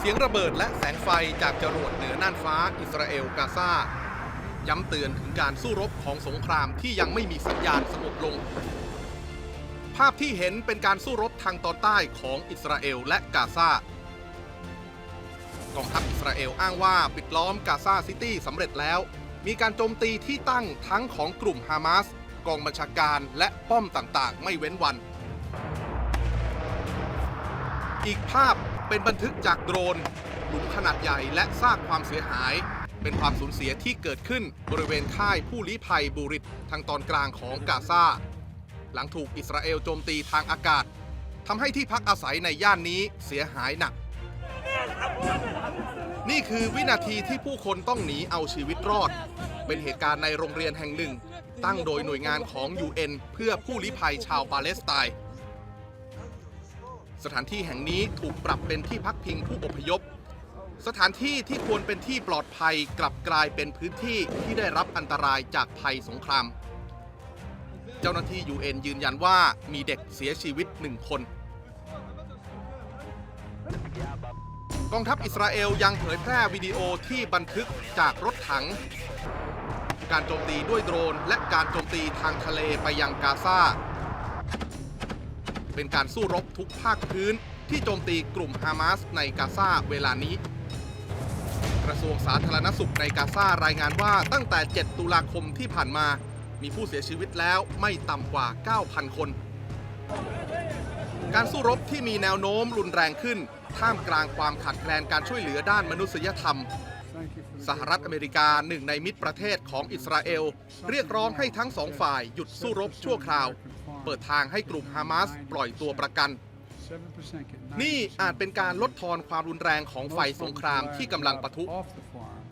เสียงระเบิดและแสงไฟจากจรวดเหนือน่านฟ้าอิสราเอลกาซาย้ำเตือนถึงการสู้รบของสงครามที่ยังไม่มีสัญญาณสงบลง ภาพที่เห็นเป็นการสู้รบทางตอนใต้ของอิสราเอลและกาซากองทัพอิสราเอลอ้างว่าปิดล้อมกาซาซิตี้สำเร็จแล้ว มีการโจมตีที่ตั้งทั้งของกลุ่มฮามาสกองบัญชาการและป้อมต่างๆ ไม่เว้นวัน อีกภาพ เป็นบันทึกจากโดรนหลุมขนาดใหญ่และซากความเสียหาย เป็นความสูญเสียที่เกิดขึ้นบริเวณค่ายผู้ลี้ภัยบูริตทางตอนกลางของกาซาหลังถูกอิสราเอลโจมตีทางอากาศทำให้ที่พักอาศัยในย่านนี้เสียหายหนัก นี่คือวินาทีที่ผู้คนต้องหนีเอาชีวิตรอด เป็นเหตุการณ์ในโรงเรียนแห่งหนึ่ง ตั้งโดยหน่วยงานของ UN เพื่อผู้ลี้ภัยชาวปาเลสไตน์ สถานที่แห่งนี้ถูกปรับเป็นที่พักพิงผู้อพยพ สถานที่ที่ควรเป็นที่ปลอดภัยกลับกลายเป็นพื้นที่ที่ได้รับอันตรายจากภัยสงคราม เจ้าหน้าที่ UN ยืนยันว่ามีเด็กเสียชีวิตหนึ่งคน กองทัพอิสราเอลยังเผยแพร่วิดีโอที่บันทึกจากรถถัง การโจมตีด้วยโดรน และการโจมตีทางทะเลไปยังกาซา เป็นการสู้รบทุกภาคพื้น ที่โจมตีกลุ่มฮามาสในกาซาเวลานี้ กระทรวงสาธารณสุขในกาซารายงานว่าตั้งแต่ 7 ตุลาคมที่ผ่านมา มีผู้เสียชีวิตแล้วไม่ต่ำกว่า 9,000 คน การสู้รบที่มีแนวโน้มรุนแรงขึ้น ท่ามกลางความขาดแคลนการช่วยเหลือด้านมนุษยธรรมสหรัฐอเมริกาหนึ่งในมิตรประเทศของอิสราเอล เรียกร้องให้ทั้งสองฝ่ายหยุดสู้รบชั่วคราว เปิดทางให้กลุ่มฮามาสปล่อยตัวประกัน นี่อาจเป็นการลดทอนความรุนแรงของไฟสงครามที่กำลังปะทุ